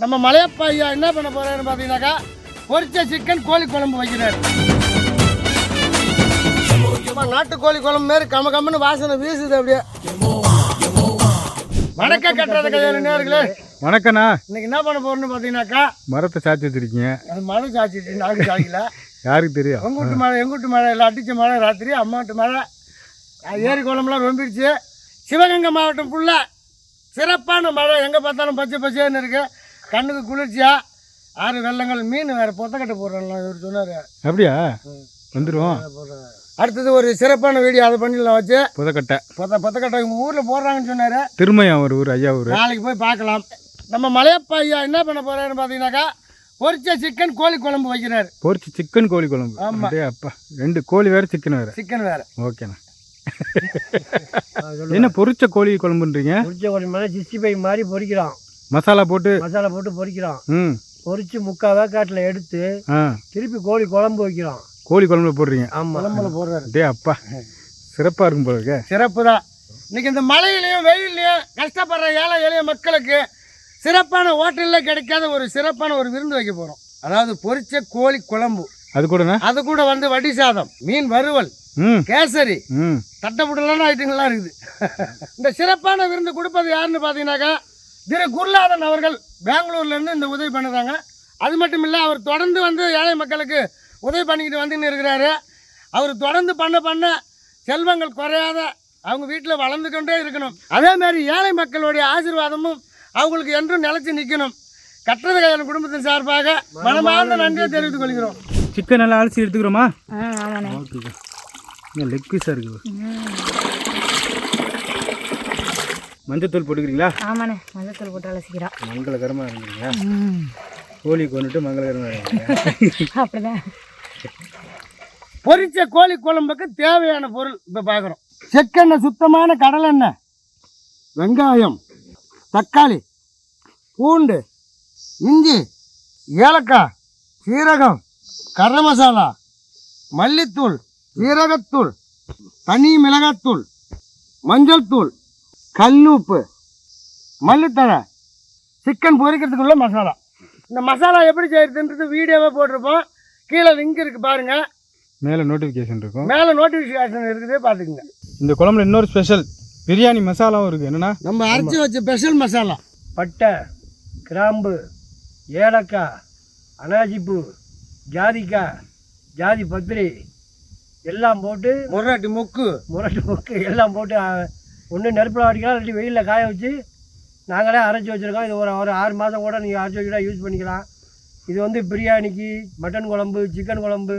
நம்ம மலையப்பா ஐயா என்ன பண்ண போறாருன்னு பார்த்தீங்கன்னாக்கா பொரிச்ச சிக்கன் கோழி குழம்பு வைக்கிறாரு. சும்மா நாட்டு கோழி குழம்பு மாரி கம கம்முன்னு வாசனை வீசுது அப்படியே. வணக்க கட்டுறது கையாளு நேர்களே. வணக்கண்ணா. இன்னைக்கு என்ன பண்ண போறோம்னு பார்த்தீங்கன்னாக்கா மரத்தை சாத்தி வச்சிருக்கீங்க அது மழை சாச்சிட்டு நாக்கு சாய்க்கல. யாருக்கு தெரியும்? உங்க வீட்டு மழை எங்க வீட்டு மழை இல்லை அடிச்ச மழை ராத்திரி அம்மா வீட்டு மழை ஏரி குளம்லாம் ரொம்பிடுச்சு. சிவகங்கை மாவட்டம் ஃபுல்லாக சிறப்பான மழை. எங்கே பார்த்தாலும் பச்சை பச்சைன்னு இருக்கு. கண்ணுக்கு குளிர்ச்சியா ஆறு வெள்ளங்கள் மீன் வேறு பொத்தக்கட்டை போடுறோம்ல இவர் சொன்னார். அப்படியா? வந்துடுவோம் அடுத்தது ஒரு சிறப்பான வீடியோ அதை பண்ணிடலாம் வச்சு. புதக்கட்டை. பொத்த பொத்தக்கட்டை உங்கள் ஊரில் போடுறாங்கன்னு சொன்னார். திருமயம் ஒரு ஊர் ஐயா ஊர். நாளைக்கு போய் பார்க்கலாம். நம்ம மலையப்பா ஐயா என்ன பண்ண போறாருன்னு பார்த்தீங்கன்னாக்கா பொரிச்ச சிக்கன் கோழி குழம்பு வைக்கிறாரு. பொரிச்சு சிக்கன் கோழி குழம்பு. ஆமா. அப்படியே அப்பா. ரெண்டு கோழி வேற சிக்கன் வேற. சிக்கன் வேறு. ஓகேண்ணா என்ன பொரிச்ச கோழி குழம்புன்றீங்க? பொரிச்ச கோழி மேலே சிக்ஸ்டி ஃபைவ் மாதிரி பொரிக்கிறோம் மசாலா போட்டு? மசாலா போட்டு பொரிக்கிறோம் ம். பொரிச்சு முக்கால் வேக்காட்டில் எடுத்து ஆ. திருப்பி கோழி குழம்பு வைக்கிறோம். கோழி குழம்புல போடுறீங்க? ஆமாம் குழம்புல போடுறாரு. டே அப்பா சிறப்பாக இருக்கும் போல இருக்கே. சிறப்பு தான் இன்னைக்கு இந்த மழையிலையும் வெயில்லையும் கஷ்டப்படுற ஏழை எளிய மக்களுக்கு சிறப்பான ஹோட்டலில் கிடைக்காத ஒரு சிறப்பான ஒரு விருந்து வைக்க போகிறோம் அதாவது பொரிச்ச கோழி குழம்பு. அது கூடண்ணா அது கூட வந்து வடி சாதம் மீன் வறுவல் ம். கேசரி. ம். தட்டப்புடலான ஐட்டங்கள்லாம் இருக்குது. இந்த சிறப்பான விருந்து கொடுப்பது யாருன்னு பார்த்தீங்கன்னாக்கா திரு குருநாதன் அவர்கள் பெங்களூர்லேருந்து இந்த உதவி பண்ணுறாங்க அது மட்டும் இல்லை அவர் தொடர்ந்து வந்து ஏழை மக்களுக்கு உதவி பண்ணிக்கிட்டு வந்துன்னு இருக்கிறாரு. அவர் தொடர்ந்து பண்ண பண்ண செல்வங்கள் குறையாத அவங்க வீட்டில் வளர்ந்து கொண்டே இருக்கணும். அதே மாதிரி ஏழை மக்களுடைய ஆசீர்வாதமும் அவங்களுக்கு என்றும் நிலைச்சு நிற்கணும். கட்டுறது கையாள குடும்பத்தின் சார்பாக மனமார்ந்த நன்றியை தெரிவித்துக் கொள்கிறோம். சிக்கன் நல்லா அலசி எடுத்துக்கிறோமா? லெக் பீஸாக இருக்குது மஞ்சத்தூள் போட்டுக்கிறீங்களா? ஆமாண்ணே மஞ்சத்தூள் போட்டு அலசிக்கிறோம். மங்களகரமாக இருந்துருங்க கோழி கொண்டுட்டு மங்களகரமாக இருந்துங்க அப்படிதான். பொரிச்ச கோழி குழம்புக்கு தேவையான பொருள் இப்போ பார்க்குறோம் செக்கெண்ணெய் சுத்தமான கடலெண்ணெய் வெங்காயம் தக்காளி பூண்டு இஞ்சி ஏலக்காய் சீரகம் கரம் மசாலா மல்லித்தூள் சீரகத்தூள் தனி மிளகாத்தூள் மஞ்சள் தூள் கல்லுப்பு மல்லித்தழை சிக்கன் பொரிக்கிறதுக்குள்ள மசாலா. இந்த மசாலா எப்படி செய்யறதுன்றது வீடியோவே போட்டிருப்போம். கீழே லிங்க் இருக்குது பாருங்கள் மேலே நோட்டிஃபிகேஷன் இருக்கும். மேலே நோட்டிஃபிகேஷன் இருக்குது பார்த்துக்குங்க. இந்த குழம்புல இன்னொரு ஸ்பெஷல் பிரியாணி மசாலாவும் இருக்குது என்னன்னா நம்ம அரைச்சி வச்ச ஸ்பெஷல் மசாலா. பட்டை கிராம்பு ஏலக்காய் அனாசிப்பூ ஜாதிக்காய் ஜாதி பத்திரி எல்லாம் போட்டு முரட்டு முக்கு. முரட்டு முக்கு எல்லாம் போட்டு ஒன்று நெருப்பில் அடிக்கலாம் இல்லாட்டி வெயிலில் காய வச்சு நாங்களே அரைச்சி வச்சுருக்கோம். இது ஒரு ஒரு ஆறு மாதம் கூட நீங்கள் அரைச்சி வச்சுட்டா யூஸ் பண்ணிக்கலாம். இது வந்து பிரியாணிக்கு மட்டன் குழம்பு சிக்கன் குழம்பு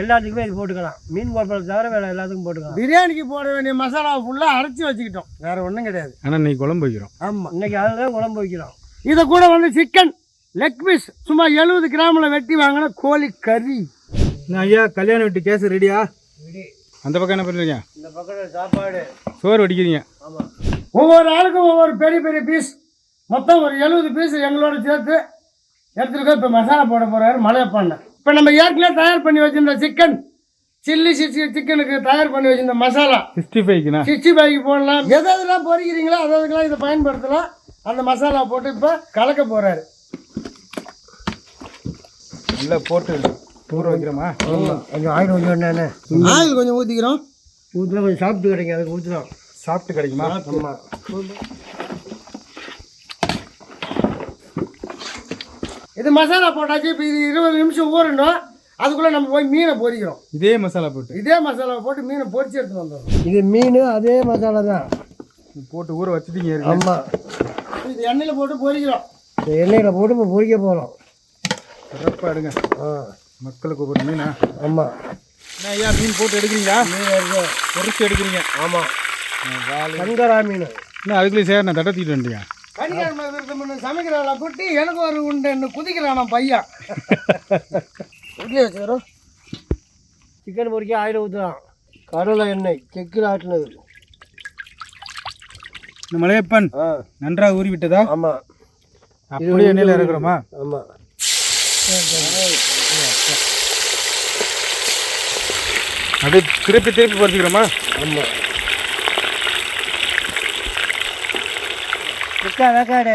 எல்லாத்துக்குமே இது போட்டுக்கலாம். மீன் குழம்புல தவிர வேறு எல்லாத்துக்கும் போட்டுக்கலாம். பிரியாணிக்கு போட வேண்டிய மசாலா ஃபுல்லாக அரைச்சி வச்சுக்கிட்டோம். வேற ஒன்றும் கிடையாது. ஆனால் இன்னைக்கு குழம்பு வைக்கிறோம். ஆமாம் இன்னைக்கு அதில் தான் குழம்பு வைக்கிறோம். இதை கூட வந்து சிக்கன் லெக் பீஸ் சும்மா எழுபது கிராமில் வெட்டி வாங்கின கோழி கறி. என்ன ஐயா கல்யாண வீட்டு கேஸ் ரெடியா அந்த பக்கம் என்ன பண்ணுறீங்க சாப்பாடு. சோறு வடிக்கிறீங்க. ஆமாம் ஒவ்வொரு ஆளுக்கும் ஒவ்வொரு பெரிய பெரிய பீஸ் மொத்தம் ஒரு எழுபது பீஸ் எங்களோட சேர்த்து எடுத்துருக்கோம். இப்போ மசாலா போட போகிறாரு மலையப்பாண்ண இப்போ நம்ம ஏற்கனவே தயார் பண்ணி வச்சிருந்த சிக்கன் சில்லி சிக்ஸ்டி சிக்கனுக்கு தயார் பண்ணி வச்சிருந்த மசாலா. சிக்ஸ்டி ஃபைவ்க்குண்ணா? சிக்ஸ்டி ஃபைவ் போடலாம். எது எதெல்லாம் பொரிக்கிறீங்களோ அது அதுக்கெல்லாம் இதை பயன்படுத்தலாம். அந்த மசாலா போட்டு இப்போ கலக்க போகிறாரு நல்லா போட்டு ஊற வைக்கிறோமா? கொஞ்சம் ஆயில் கொஞ்சம் என்னென்ன ஆயில் கொஞ்சம் ஊற்றிக்கிறோம் ஊற்றினா கொஞ்சம் சாப்பிட்டு கிடைக்கும் அதுக்கு ஊற்றுலாம் சாப்பிட்டு கிடைக்குமா? ஆமாம் இது மசாலா போட்டாச்சு இப்போ இது இருபது நிமிஷம் ஊறணும். அதுக்குள்ளே நம்ம போய் மீனை பொரிக்கிறோம். இதே மசாலா போட்டு. இதே மசாலாவை போட்டு மீனை பொரிச்சு எடுத்துன்னு வந்துடுறோம். இது மீன் அதே மசாலா தான். போட்டு ஊற வச்சுட்டீங்க இருக்கு ஆமாம் இது எண்ணெயில் போட்டு பொரிக்கிறோம். இந்த எண்ணெயில் போட்டு இப்போ பொரிக்க போகிறோம் சிறப்பாக எடுங்க. ஆ. மக்களுக்கு ஒரு மீனா? ஆமாம் என்ன ஐயா மீன் போட்டு எடுக்கிறீங்களா? மீன் இருக்கு பொரிச்சு எடுக்கிறீங்க. ஆமாம் சங்கரா மீன். என்ன அதுக்குள்ளே சேர் நான் தட்டத்திட்டு வந்துட்டீங்க கனிகாரமாக விருத்தம் சமைக்கிறாளா குட்டி? எனக்கு ஒரு உண்டு குதிக்கிறான் பையன். உள்ளே வச்சுக்கிறோம்? சிக்கன் பொரிக்க ஆயில் ஊற்றலாம் கடலை எண்ணெய் செக்கில் ஆட்டினது. இந்த மலையப்பன் நன்றாக ஊறி விட்டதா ஆமாம் அப்படியே எண்ணெயில் இறக்குறோமா? ஆமாம் அப்படியே திருப்பி திருப்பி பொரிச்சுக்கிறோமா ஆமாம் முக்கா வேக்காடு.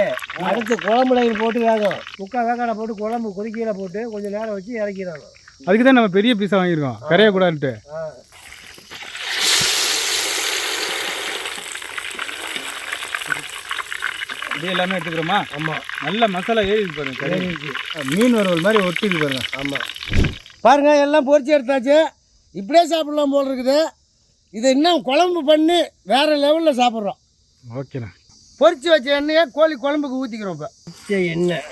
அடுத்து குழம்புல போட்டு வேகும். முக்கால் வேக்காடை போட்டு குழம்பு கொதிக்கையில போட்டு கொஞ்சம் நேரம் வச்சு இறக்கிடணும். அதுக்கு தான் நம்ம பெரிய பீஸாக வாங்கியிருக்கோம். கரைய கூடாதுன்ட்டு ஆ. இது எல்லாமே எடுத்துக்கிறோமா? ஆமாம் நல்ல மசாலா ஏறி பாருங்க மீன் வறுவல் மாதிரி ஒட்டி இருக்கு பாருங்க. ஆமாம் பாருங்க எல்லாம் பொரிச்சு எடுத்தாச்சு. இப்படியே சாப்பிடலாம் போல் இருக்குது. இதை இன்னும் குழம்பு பண்ணி வேற லெவலில் சாப்பிட்றோம். ஓகேண்ணா பொரிச்சு வச்ச எண்ணெயை கோழி குழம்புக்கு ஊற்றிக்கிறோம் இப்போ. எண்ணெய்.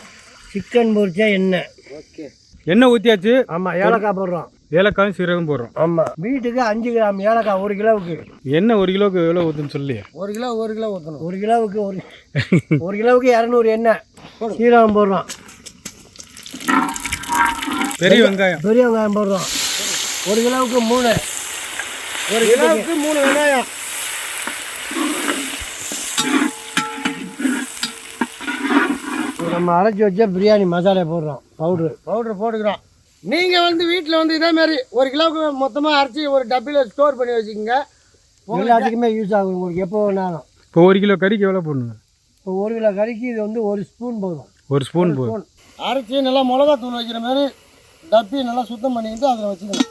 சிக்கன் பொரிச்ச எண்ணெய். ஓகே எண்ணெய் ஊற்றியாச்சு ஆமாம் ஏலக்காய் போடுறோம். ஏலக்காயும் சீரகம் போடுறோம். ஆமாம் வீட்டுக்கு அஞ்சு கிராம் ஏலக்காய் ஒரு கிலோவுக்கு. எண்ணெய் ஒரு கிலோவுக்கு எவ்வளோ ஊற்றுன்னு சொல்லி ஒரு கிலோ ஒரு கிலோ ஊற்றணும் ஒரு கிலோவுக்கு ஒரு ஒரு கிலோவுக்கு இரநூறு எண்ணெய். சீரகம் போடுறோம். பெரிய வெங்காயம். பெரிய வெங்காயம் போடுறோம். ஒரு கிலோவுக்கு மூணு. ஒரு கிலோவுக்கு மூணு வெங்காயம். நம்ம அரைச்சி வச்ச பிரியாணி மசாலா போடுறோம். பவுட்ரு பவுடர் போட்டுக்கிறோம். நீங்கள் வந்து வீட்டில் வந்து இதே மாதிரி ஒரு கிலோவுக்கு மொத்தமாக அரைச்சி ஒரு டப்பியில் ஸ்டோர் பண்ணி வச்சுக்கோங்க. எல்லாத்துக்குமே யூஸ் ஆகும். உங்களுக்கு எப்போ வேணாலும். இப்போ ஒரு கிலோ கறிக்கு எவ்வளோ போடணுங்க? இப்போ ஒரு கிலோ கறிக்கு இது வந்து ஒரு ஸ்பூன் போதும். ஒரு ஸ்பூன் போதும். அரைச்சி நல்லா மிளகா தூள் வைக்கிற மாதிரி டப்பி நல்லா சுத்தம் பண்ணிக்கிட்டு அதில் வச்சுக்கணும்.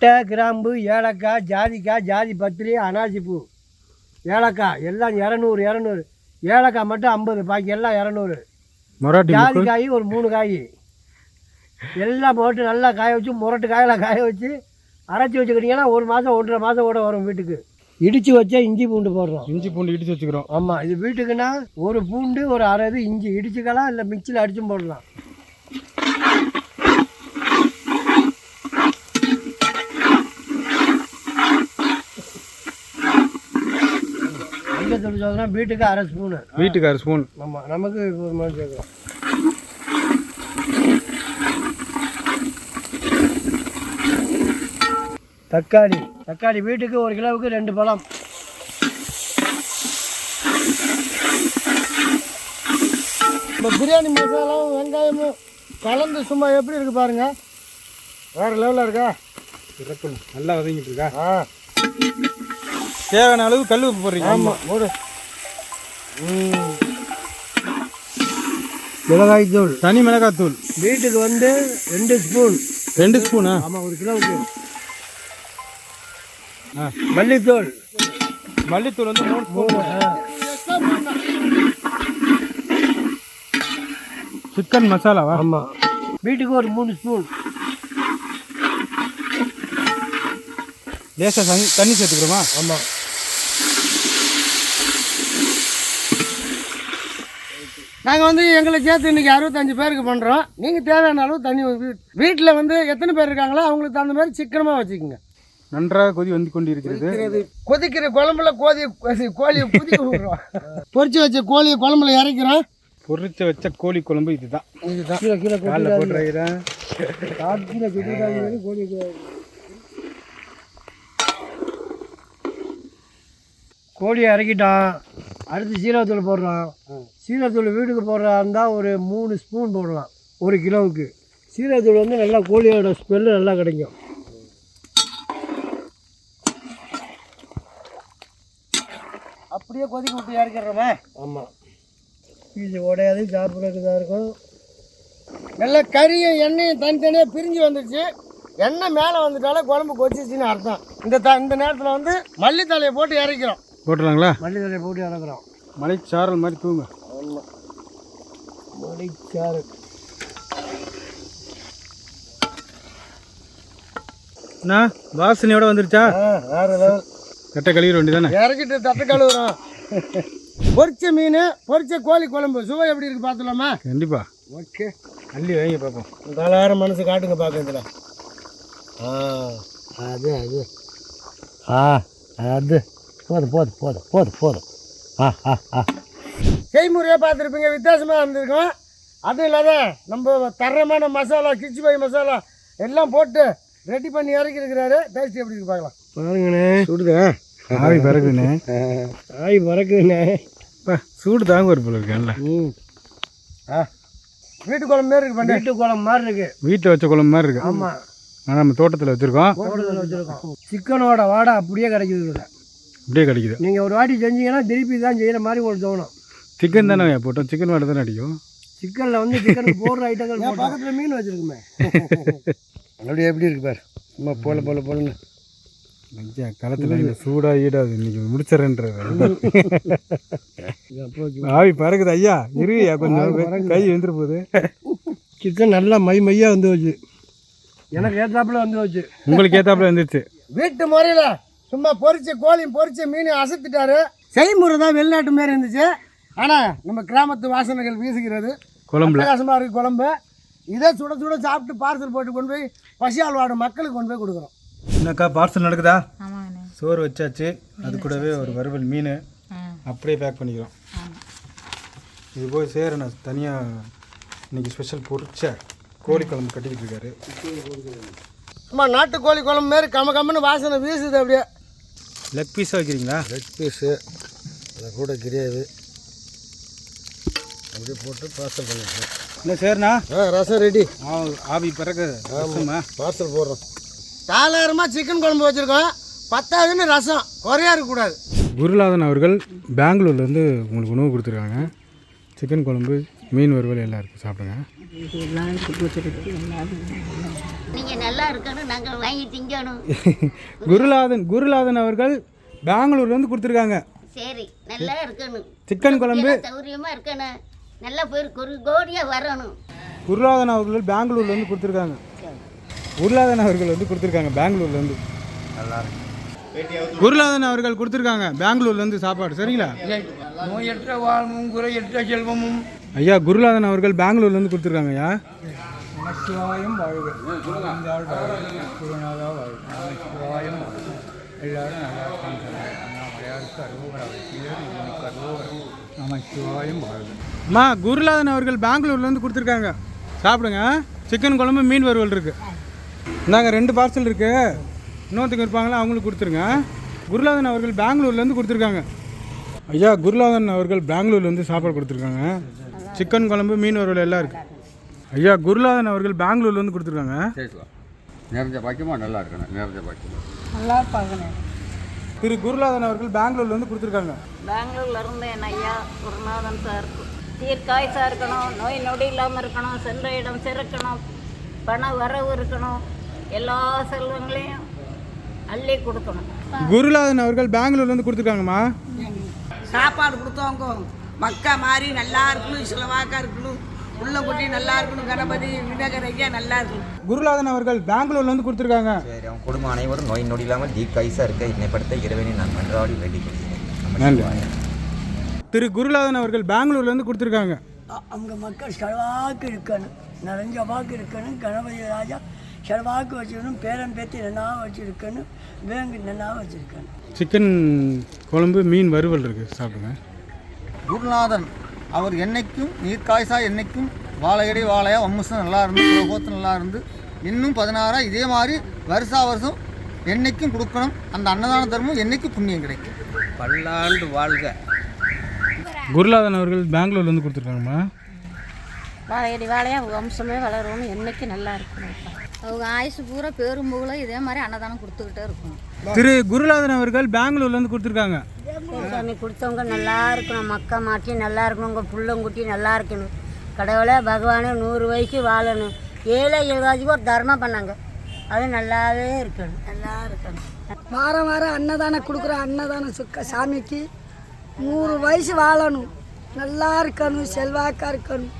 பட்டை கிராம்பு ஏலக்காய் ஜாதிக்காய் ஜாதி பத்திரி அனாசி பூ. ஏலக்காய் எல்லாம் இரநூறு இரநூறு. ஏலக்காய் மட்டும் ஐம்பது பாக்கி எல்லாம் இரநூறு. மராட்டி ஜாதி காய் ஒரு மூணு காய். எல்லாம் போட்டு நல்லா காய வச்சு முரட்டு காயில் காய வச்சு அரைச்சி வச்சுக்கிட்டிங்கன்னா ஒரு மாதம் ஒன்றரை மாதம் கூட வரும் வீட்டுக்கு. இடித்து வச்சா இஞ்சி பூண்டு போடுறோம். இஞ்சி பூண்டு இடித்து வச்சுக்கிறோம். ஆமாம் இது வீட்டுக்குன்னா ஒரு பூண்டு ஒரு அரை இது இஞ்சி. இடிச்சுக்கலாம் இல்லை மிக்சியில் அடிச்சும் போடலாம். தூள் சொல்கிறேன் வீட்டுக்கு அரை ஸ்பூனு. வீட்டுக்கு அரை ஸ்பூன். ஆமாம் நமக்கு ஒரு மாதிரி சேர்க்கலாம் தக்காளி. தக்காளி வீட்டுக்கு ஒரு கிலோவுக்கு ரெண்டு பழம். இப்போ பிரியாணி மசாலாவும் வெங்காயமும் கலந்து சும்மா எப்படி இருக்கு பாருங்க? வேற லெவலில் இருக்கா? நல்லா வதங்கிட்டு இருக்கா? ஆ. தேவையான அளவு கல் உப்பு போடுறீங்க. ஆமாம் ஒரு மிளகாய் தூள் தனி மிளகாய் தூள் வீட்டுக்கு வந்து ரெண்டு ஸ்பூன். ரெண்டு ஸ்பூனா? ஆமாம் ஒரு கிலோவுக்கு. ஆ. மல்லித்தூள். மல்லித்தூள் வந்து மூணு ஸ்பூன். சிக்கன் மசாலாவா? ஆமாம் வீட்டுக்கு ஒரு மூணு ஸ்பூன். லேசாக தண்ணி தண்ணி சேர்த்துக்கிறோமா? ஆமாம் நாங்கள் வந்து எங்களை சேர்த்து இன்னைக்கு அறுபத்தஞ்சு பேருக்கு பண்ணுறோம் நீங்கள் தேவையான அளவு தண்ணி வீட்டில் வந்து எத்தனை பேர் இருக்காங்களோ அவங்களுக்கு தகுந்த மாதிரி சிக்கனமாக வச்சுக்கோங்க. நன்றாக கொதி வந்து கொண்டிருக்கிறது. கொதிக்கிற குழம்புல கோதி கோழியை கொதிக்க விடுறோம். பொரிச்சு வச்ச கோழியை குழம்புல இறக்கிறோம். பொரிச்ச வச்ச கோழி குழம்பு இதுதான். இதுதான். கீழே போட்டுறேன் இறக்கிட்டான். அடுத்து சீரகத்தூள் போடுறோம். சீரகத்தூள் வீட்டுக்கு போடுறதா இருந்தால் ஒரு மூணு ஸ்பூன் போடலாம். ஒரு கிலோவுக்கு. சீரகத்தூள் வந்து நல்லா கோழியோட ஸ்மெல்லு நல்லா கிடைக்கும். அப்படியே கொதிக்க விட்டு இறக்கிறோமே ஆமாம் இது உடையாது சாப்பிட்றதுக்கு தான் இருக்கும். நல்லா கறியும் எண்ணெயும் தனித்தனியாக பிரிஞ்சு வந்துடுச்சு எண்ணெய் மேலே வந்துட்டாலே குழம்பு கொதிச்சிச்சின்னு அர்த்தம். இந்த த இந்த நேரத்தில் வந்து மல்லித்தலையை போட்டு இறக்கிறோம். போட்டுடலாங்களா? மல்லித்தலை போட்டு இறக்குறோம் மலைச்சாரல் மாதிரி தூங்க. மொழிச்சாறு அண்ணா வாசனையோட வந்துருச்சா? வேறு லெவல். கட்டை கழுவிட வேண்டியதானே இறக்கிட்டு தட்டு கழுவுறோம். பொரிச்ச மீன் பொரிச்ச கோழி குழம்பு. சுவை எப்படி இருக்கு பார்த்துலாமா கண்டிப்பா. ஓகே. அள்ளி வாங்கி பார்ப்போம். தாளாரம் மனசு காட்டுங்க பார்க்க இதில் ஆ அது அது. ஆ அது. போதும் போதும் போதும் போதும் போதும் ஆ ஆ ஆ. செய்முறையாக பார்த்துருப்பீங்க வித்தியாசமாக இருந்திருக்கும். அதுவும் இல்லாத நம்ம தரமான மசாலா கிச்சி பை மசாலா எல்லாம் போட்டு ரெடி பண்ணி இறக்கி இருக்கிறாரு. டேஸ்ட் எப்படி இருக்கு பார்க்கலாம். பாருங்கண்ணே. சுடுதே? ஆவி பறக்குதுண்ணே. ஆய் பறக்குதுண்ணே. அப்பா, சூடு தாங்க ஒரு போல இருக்கேன்ல ம். ஆ. வீட்டு குழம்பு மாரி இருக்கு பண்ணு வீட்டு குழம்பு மாதிரி இருக்கு. வீட்டில் வச்ச குழம்பு மாதிரி இருக்கு. ஆமாம் ஆனால் நம்ம தோட்டத்தில் வச்சுருக்கோம். தோட்டத்தில் வச்சுருக்கோம். சிக்கனோட வாடை அப்படியே கிடைக்குது இதில். அப்படியே கிடைக்குது. நீங்கள் ஒரு வாட்டி செஞ்சீங்கன்னா திருப்பி தான் செய்கிற மாதிரி உங்களுக்கு தோணும். சிக்கன் தானே போட்டோம். சிக்கன் வாடை தானே அடிக்கும்? சிக்கனில் வந்து சிக்கனுக்கு போடுற ஐட்டங்கள் பக்கத்தில் மீன் வச்சுருக்குமே? அப்படியே எப்படி இருக்கு பாரு. சும்மா போல போல போலன்னு. ஐயா களத்தில் சூடாக ஈடாது. இன்னைக்கு முடிச்சிடறேன்றது ஆவி பறக்குது ஐயா. இருயா கொஞ்சம்? கை எழுந்துரு போகுது. சிக்கன் நல்லா மை மையாக வந்து வச்சு எனக்கு ஏற்றாப்புல வந்து வச்சு உங்களுக்கு ஏத்தாப்புல வந்துருச்சு. வீட்டு முறையில் சும்மா பொரிச்ச கோழியும் பொரிச்ச மீனையும் அசத்துட்டாரு. செய்முறை தான் வெளிநாட்டு மாரி இருந்துச்சு. ஆனால் நம்ம கிராமத்து வாசனைகள் வீசுகிறது. குழம்புல. அட்டகாசமாக இருக்குது குழம்பு. இதை சுட சுட சாப்பிட்டு பார்சல் போட்டு கொண்டு போய் பசியால் வாடும் மக்களுக்கு கொண்டு போய் கொடுக்குறோம். என்னக்கா பார்சல் நடக்குதா? சோறு வச்சாச்சு. அது கூடவே ஒரு வறுவல் மீன். அப்படியே பேக் பண்ணிக்கிறோம். இது போய் சேரணும் தனியாக இன்னைக்கு ஸ்பெஷல் பொரிச்ச கோழி குழம்பு கட்டிக்கிட்டு இருக்காரு. சும்மா நாட்டுக்கோழி குழம்பு மாரி கம கம்மன்னு வாசனை வீசுது அப்படியே. லெக் பீஸாக வைக்கிறீங்களா? லெக் பீஸு அதை கூட கிரேவி. அப்படியே போட்டு பார்சல் பண்ணிடுறோம் இல்லை சரிண்ணா? ஆ ரசம் ரெடி ஆவி பிறகு ரசமா? பார்சல் போடுறோம். தாளாரமாக சிக்கன் குழம்பு வச்சுருக்கோம். பத்தாவதுன்னு ரசம். குறையா இருக்கக்கூடாது. குருநாதன் அவர்கள் பெங்களூர்லேருந்து உங்களுக்கு உணவு கொடுத்துருக்காங்க. சிக்கன் குழம்பு மீன் வறுவல் எல்லாம் இருக்குது சாப்பிடுங்க. நீங்கள் நல்லா இருக்கணும் நாங்கள் வாங்கி திங்கணும். குருநாதன் குருநாதன் அவர்கள் பெங்களூர்லேருந்து கொடுத்துருக்காங்க. சரி நல்லா இருக்கணும். சிக்கன் குழம்பு. சௌரியமாக இருக்கணும். நல்லா போய் ஒரு கோடியாக வரணும். குருநாதன் அவர்கள் பெங்களூர்லேருந்து கொடுத்துருக்காங்க. குருநாதன் அவர்கள் வந்து கொடுத்துருக்காங்க பெங்களூர்லேருந்து குருநாதன் அவர்கள் கொடுத்துருக்காங்க பெங்களூர்லேருந்து சாப்பாடு. சரிங்களா? நோயற்ற வாழ்வும் குறையற்ற செல்வமும். ஐயா குருநாதன் அவர்கள் பெங்களூர்லேருந்து கொடுத்துருக்காங்க ஐயா. நமச்சிவாயம் வாழ்க. குருநாதாள் வாழ்க குருநாதா வாழ்க. நமச்சிவாயம் வாழ்க. எல்லாரும் நல்லா மலையாளத்து அறுபது அறுபது நமச்சிவாயம் வாழ்க. அம்மா குருநாதன் அவர்கள் பெங்களூர்லேருந்து கொடுத்துருக்காங்க. சாப்பிடுங்க. சிக்கன் குழம்பு மீன் வறுவல் இருக்குது இந்தாங்க ரெண்டு பார்சல் இருக்குது இன்னொருத்தங்க இருப்பாங்களா அவங்களுக்கு கொடுத்துருங்க. குருநாதன் அவர்கள் பெங்களூர்லேருந்து கொடுத்துருக்காங்க. ஐயா குருநாதன் அவர்கள் பெங்களூர்லேருந்து சாப்பாடு கொடுத்துருக்காங்க. சிக்கன் குழம்பு மீன் வறுவல் எல்லாம் இருக்குது ஐயா குருநாதன் அவர்கள் பெங்களூர்லேருந்து கொடுத்துருக்காங்க. நிறைஞ்ச பாக்கியமா? நல்லா இருக்கணும். நிறைஞ்ச பாக்கியமா? நல்லா இருப்பாங்கண்ணே. திரு குருநாதன் அவர்கள் பெங்களூர்லேருந்து கொடுத்துருக்காங்க. பெங்களூர்ல இருந்து என் ஐயா குருநாதன் சார் தீர்க்காயசாக இருக்கணும் நோய் நொடி இல்லாமல் இருக்கணும் சென்ற இடம் சிறக்கணும் பண வரவு இருக்கணும் எல்லா செல்வங்களையும் அள்ளி கொடுக்கணும். குருநாதன் அவர்கள் பெங்களூர்லேருந்து கொடுத்துருக்காங்கம்மா. சாப்பாடு கொடுத்தவங்க மக்கா மாதிரி நல்லா இருக்கணும் சிலவாக்கா இருக்கணும் உள்ள குட்டி நல்லா இருக்கணும் கணபதி விநாயகர் ஐயா நல்லா இருக்கணும். குருநாதன் அவர்கள் பெங்களூர்லேருந்து கொடுத்துருக்காங்க. சரி அவன் குடும்பம் அனைவரும் நோய் நொடி இல்லாமல் தீர்க்காயுசா இருக்க என்னைப்படுத்த இறைவனை நான் மன்றாடி வேண்டிக் கொள்கிறேன். திரு குருநாதன் அவர்கள் பெங்களூர்லேருந்து கொடுத்துருக்காங்க. அவங்க மக்கள் செலவாக்கு இருக்கணும். நிறைஞ்ச வாக்கு இருக்கணும். கணபதி ராஜா செலவாக்கு வச்சிருக்கணும். பேரன் பேத்தி நல்லா வச்சிருக்கணும். வேங்கு நல்லா வச்சிருக்கணும். சிக்கன் குழம்பு மீன் வறுவல் இருக்குது சாப்பிடுங்க. குருநாதன். அவர் என்னைக்கும் நீர்க்காய்சா என்னைக்கும் வாழையடி வாழையா வம்சம் நல்லா இருந்து குலகோத்து நல்லா இருந்து இன்னும் பதினாறா இதே மாதிரி வருஷா வருஷம் என்னைக்கும் கொடுக்கணும். அந்த அன்னதான தர்மம் என்னைக்கும் புண்ணியம் கிடைக்கும். பல்லாண்டு வாழ்க. குருநாதன் அவர்கள் பெங்களூர்லேருந்து கொடுத்துருக்காங்கம்மா. வாழையடி வாழையாக வம்சமே வளரும்னு என்னைக்கு நல்லா இருக்கணும். அவங்க ஆயுசு பூரா பேரும் இதே மாதிரி அன்னதானம் கொடுத்துக்கிட்டே இருக்கணும் திரு குருநாதன் அவர்கள் பெங்களூர்லேருந்து கொடுத்துருக்காங்க. சாமி கொடுத்தவங்க நல்லா இருக்கணும். மக்கா மாட்டி நல்லா இருக்கணும். உங்கள் புள்ளங்குட்டி நல்லா இருக்கணும். கடவுளே பகவானே நூறு வயசு வாழணும். ஏழை எழுபதுக்கு ஒரு தர்மம் பண்ணாங்க. அது நல்லாவே இருக்கணும். நல்லா இருக்கணும். வாரம் வாரம் அன்னதானம் கொடுக்குற அன்னதானம் சுக்க சாமிக்கு நூறு வயசு வாழணும். நல்லா இருக்கணும். செல்வாக்கா இருக்கணும்.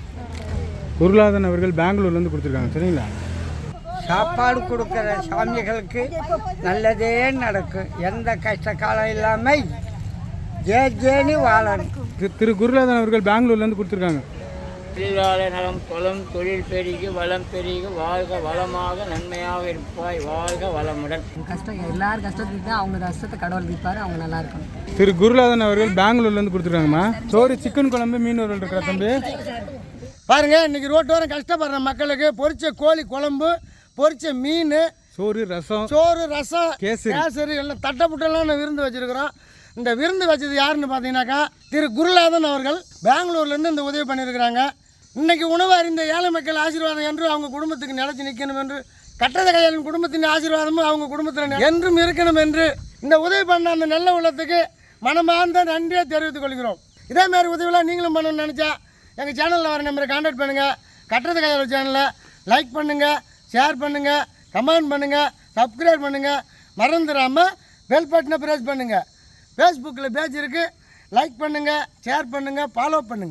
குருநாதன் அவர்கள் பெங்களூர்லேருந்து கொடுத்துருக்காங்க. சரிங்களா? சாப்பாடு கொடுக்குற சாமிகளுக்கு நல்லதே நடக்கும். எந்த கஷ்ட காலம் இல்லாமல் ஜே ஜேனி வாழணும். திரு- குருநாதன் அவர்கள் பெங்களூர்லேருந்து கொடுத்துருக்காங்க. தொழிலாளர் நலம் தொலம் தொழில் பெருகி வளம் பெருகி வாழ்க வளமாக நன்மையாக இருப்பாய் வாழ்க வளமுடன். கஷ்டம் எல்லாரும் கஷ்டத்துக்கு தான் அவங்க கஷ்டத்தை கடவுள் தீர்ப்பாரு அவங்க நல்லா இருக்கணும். திரு குருநாதன் அவர்கள் பெங்களூர்லேருந்து கொடுத்துருக்காங்கம்மா. சோறு சிக்கன் குழம்பு மீன் இருக்கிற தம்பி. பாருங்க இன்னைக்கு ரோட்டோரம் கஷ்டப்படுற மக்களுக்கு பொரிச்ச கோழி குழம்பு பொரிச்ச மீன் சோறு ரசம் சோறு ரசம் கேசரி. கேசரி எல்லாம் தட்டப்புட்டெல்லாம் விருந்து வச்சிருக்கிறோம். இந்த விருந்து வச்சது யாருன்னு பார்த்தீங்கன்னாக்கா திரு குருநாதன் அவர்கள் பெங்களூர்லேருந்து இந்த உதவி பண்ணியிருக்கிறாங்க. இன்னைக்கு உணவு அறிந்த ஏழை மக்கள் ஆசீர்வாதம் என்று அவங்க குடும்பத்துக்கு நிலைச்சு நிற்கணும் என்று கட்டத கையாளின் குடும்பத்தின் ஆசீர்வாதமும் அவங்க குடும்பத்தில் என்றும் இருக்கணும் என்று இந்த உதவி பண்ண அந்த நல்ல உள்ளத்துக்கு மனமார்ந்த நன்றியை தெரிவித்துக் கொள்கிறோம். இதே மாதிரி உதவிலாம் நீங்களும் பண்ணணும்னு நினச்சா எங்கள் சேனலில் வர நம்பரை கான்டாக்ட் பண்ணுங்கள் கட்டுறது கையாளர் சேனலில் லைக் பண்ணுங்கள் ஷேர் பண்ணுங்கள் கமெண்ட் பண்ணுங்கள் சப்ஸ்கிரைப் பண்ணுங்கள் மறந்துடாமல் பெல் பட்டனை ப்ரெஸ் பண்ணுங்கள் ஃபேஸ்புக்கில் பேஜ் இருக்குது லைக் பண்ணுங்கள் ஷேர் பண்ணுங்கள் ஃபாலோ பண்ணுங்கள்